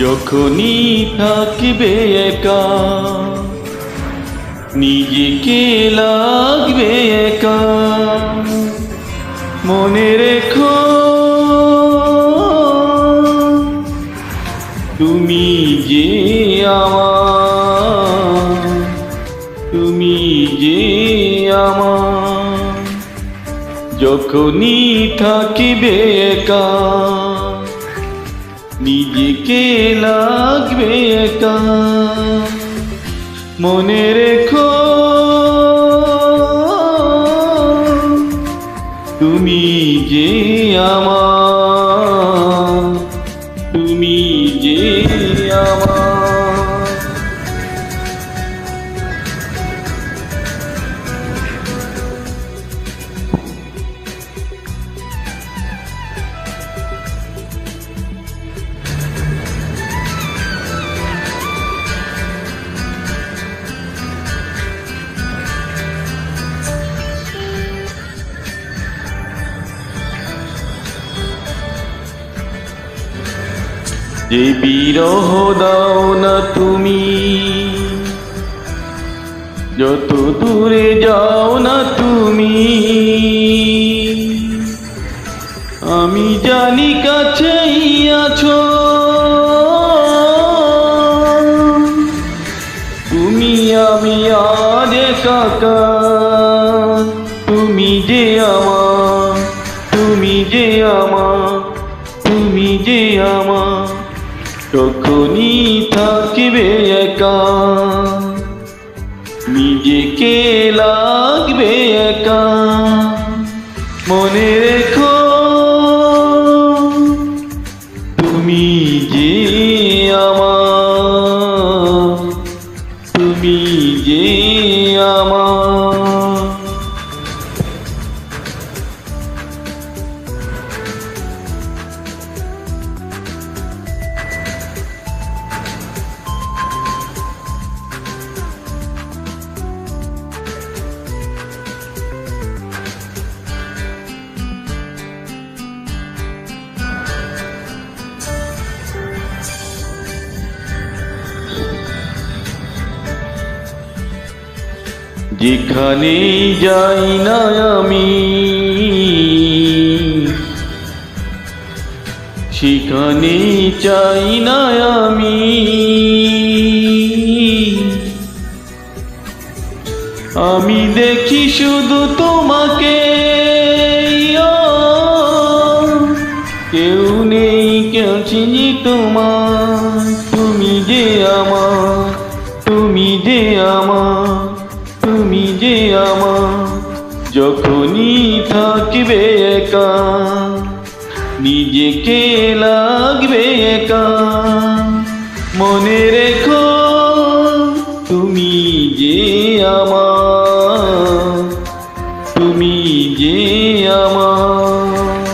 যখনই থাকবে একা, নিজেকে লাগবে একা। মনে রেখো, তুমি যে আমার, তুমি যে আমার। যখনই থাকিবে একা নিজেকে লাগবে একা? মনে রেখো তুমি যে আমার তুমি যে যে বিরহ দাও না তুমি, যত দূরে যাও না তুমি। আমি জানি কাছেই আছো। তুমি আমি আজ কাকা তুমি যে আমার, তুমি যে আমার, তুমি যে আমার। তখনই থাকবে একা। নিজেকে লাগবে একা। মনে রেখো তুমি যে আমার তুমি যে আমার। যেখানে যাই না আমি, সেখানে চাই না আমি। আমি দেখি শুধু তোমাকে কেউ নেই, কেউ চিনি তোমার। তুমি যে আমার, তুমি যে আমার। আমার যখনই থাকবে একা, নিজেকে লাগবে একা। মনে রেখো, তুমি যে আমার, তুমি যে আমার।